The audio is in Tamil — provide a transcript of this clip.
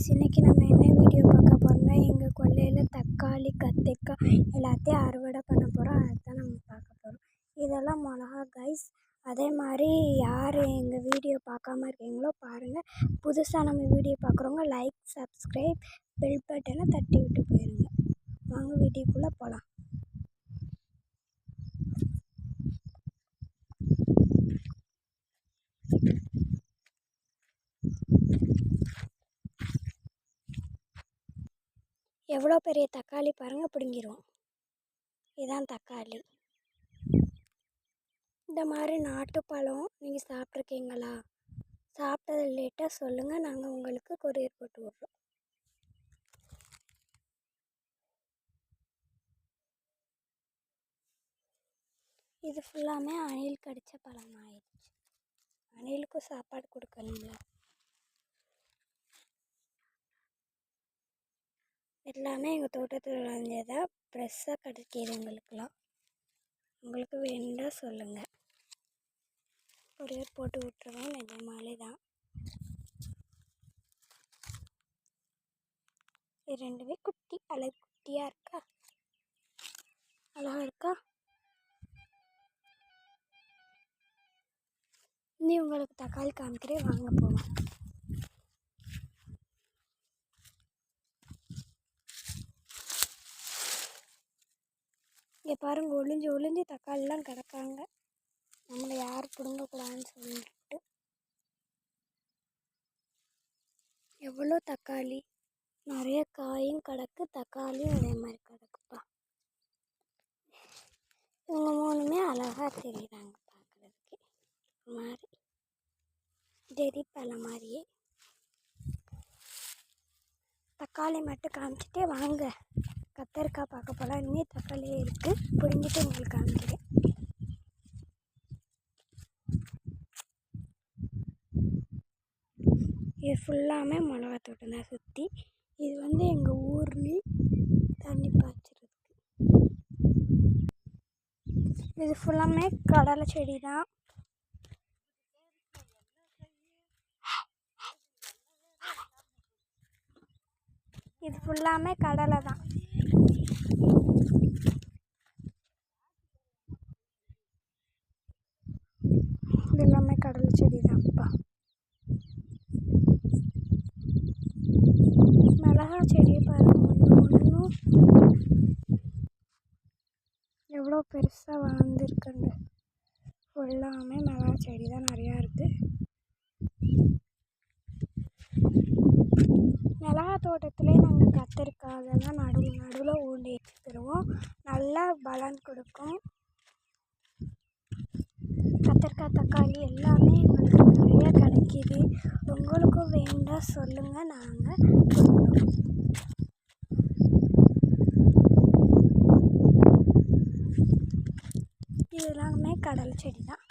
கைஸ் இன்றைக்கி நம்ம என்ன வீடியோ பார்க்க போகிறோம்னா எங்கள் கொல்லையில் தக்காளி கத்திரிக்காய் எல்லாத்தையும் அறுவடை பண்ண போகிறோம் அதுதான் நம்ம பார்க்க போகிறோம் இதெல்லாம் மிளகா கைஸ் அதே மாதிரி யார் எங்கள் வீடியோ பார்க்காம இருக்கீங்களோ பாருங்கள் புதுசாக நம்ம வீடியோ பார்க்குறவங்க லைக் சப்ஸ்கிரைப் பெல் பட்டனை தட்டி விட்டு போயிடுங்க வாங்க வீடியோக்குள்ளே போகலாம் எவ்வளோ பெரிய தக்காளி பாருங்கள் பிடுங்கிடுவோம் இதுதான் தக்காளி. இந்த மாதிரி நாட்டுப்பழம் நீங்கள் சாப்பிட்ருக்கீங்களா சாப்பிட்டது லேட்டாக சொல்லுங்கள் நாங்கள் உங்களுக்கு கொரியர் போட்டு விட்றோம். இது ஃபுல்லாமே அணில் கடித்த பழம் ஆயிடுச்சு அணிலுக்கும் சாப்பாடு கொடுக்கணும்ல. எல்லாமே எங்கள் தோட்டத்தில் விளைஞ்சதாக ஃப்ரெஷ்ஷாக கிடைக்கிது எங்களுக்கெலாம் உங்களுக்கு வேணும்னா சொல்லுங்கள் கொரியர் போட்டு விட்ருவேன் நிஜமாலே தான். இது ரெண்டுமே குட்டி அழகு குட்டியாக இருக்கா? அழகாக இருக்கா? இனி உங்களுக்கு தக்காளி காமிக்கிறேன் வாங்க போவோம் இங்கே பாருங்கள் ஒளிஞ்சு ஒளிஞ்சு தக்காளிலாம் கிடக்காங்க நம்மளை யார் பிடுங்கக்கூடாதுன்னு சொல்லிட்டு. எவ்வளோ தக்காளி? நிறைய காயும் கிடக்கு தக்காளியும் அதே மாதிரி கிடக்குப்பா. இவங்க மூணுமே அழகாக தெரியுறாங்க பார்க்குறதுக்கு மாதிரி டெரி பழம் மாதிரியே. தக்காளி மட்டும் காமிச்சிட்டே வாங்க. கத்தரிக்காய் பார்க்க போகலாம். இன்னும் தக்காளியே இருக்குது புரிஞ்சிட்டு உங்களுக்கு காமிக்கிறேன். இது ஃபுல்லாமே மிளகா தோட்டம் தான் சுற்றி இது வந்து எங்கள் ஊர்லேயும் தண்ணி பாய்ச்சிருக்கு இது ஃபுல்லாமே கடலை செடி தான் இது ஃபுல்லாமே கடலை தான் இது எல்லாமே கடல் செடி தான்ப்பா மிளகா செடியை பாருங்க ஒன்று எவ்வளோ பெருசாக வளர்ந்துருக்குங்க. ஃபுல்லாமே மிளகா செடி தான் நிறையா இருக்குது மிளகா தோட்டத்திலே நாங்கள் கத்திரிக்காய் அதெல்லாம் நடுவில் நடுவில் ஊண்டி வச்சுக்கிடுவோம் நல்லா பலன் கொடுக்கும். கத்திரிக்காய் தக்காளி எல்லாமே எங்களுக்கு நிறைய கிடைக்கிது. உங்களுக்கும் வேண்டாம் சொல்லுங்கள் நாங்கள் கொடுக்குறோம். இது எல்லாமே செடி தான்.